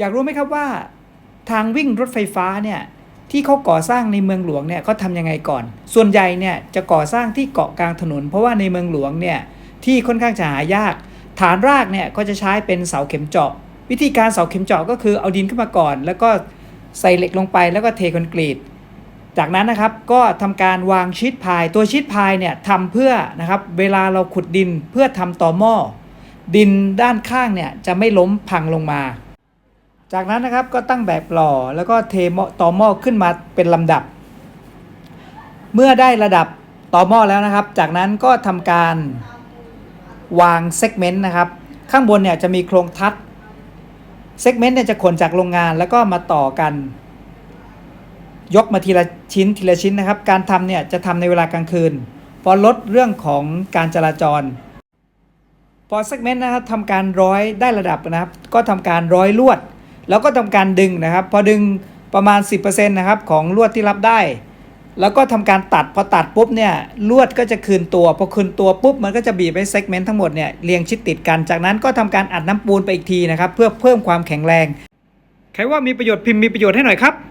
อยากรู้ไหมครับว่า ทางวิ่งรถไฟฟ้าเนี่ยที่เขาก่อสร้างในเมืองหลวงเนี่ยเขาทำยังไงก่อน ส่วนใหญ่เนี่ยจะก่อสร้างที่เกาะกลางถนน เพราะว่าในเมืองหลวงเนี่ยที่ค่อนข้างจะหายาก ฐานรากเนี่ยก็จะใช้เป็นเสาเข็มเจาะ วิธีการเสาเข็มเจาะก็คือเอาดินขึ้นมาก่อน แล้วก็ใส่เหล็กลงไปแล้วก็เทคอนกรีต จากนั้นนะครับก็ทำการวางชีตพายตัวชีตพายเนี่ยทำเพื่อนะครับเวลาเราขุดดินเพื่อทำต่อหม้อดินด้านข้างเนี่ยจะไม่ล้มพังลงมา จากนั้นนะครับก็ตั้งแบบหล่อแล้วก็เทต่อหม้อขึ้นมาเป็นลำดับ เมื่อได้ระดับต่อหม้อแล้วนะครับ จากนั้นก็ทำการวางเซกเมนต์นะครับ ข้างบนเนี่ยจะมีโครงทัดเซกเมนต์เนี่ยจะขนจากโรงงานแล้วก็มาต่อกัน ยกมาทีละชิ้นทีละชิ้นนะครับ การทำเนี่ยจะทำในเวลากลางคืนเพอลดเรื่องของการจราจร พอเซกเมนต์นะครับทำการร้อยได้ระดับนะครับ ก็ทำการร้อยลวด แล้วก็ทำการดึงนะครับ พอดึงประมาณ 10%นะครับของลวดที่รับได้ แล้วก็ทำการตัดพอตัดปุ๊บเนี่ยลวดก็จะคืนตัวพอคืนตัวปุ๊บมันก็จะบีบให้เซกเมนต์ทั้งหมดเนี่ยเรียงชิดติดกันจากนั้นก็ทำการอัดน้ำปูนไปอีกทีนะครับ เพื่อเพิ่มความแข็งแรง ใครว่ามีประโยชน์พิมพ์มีประโยชน์ให้หน่อยครับ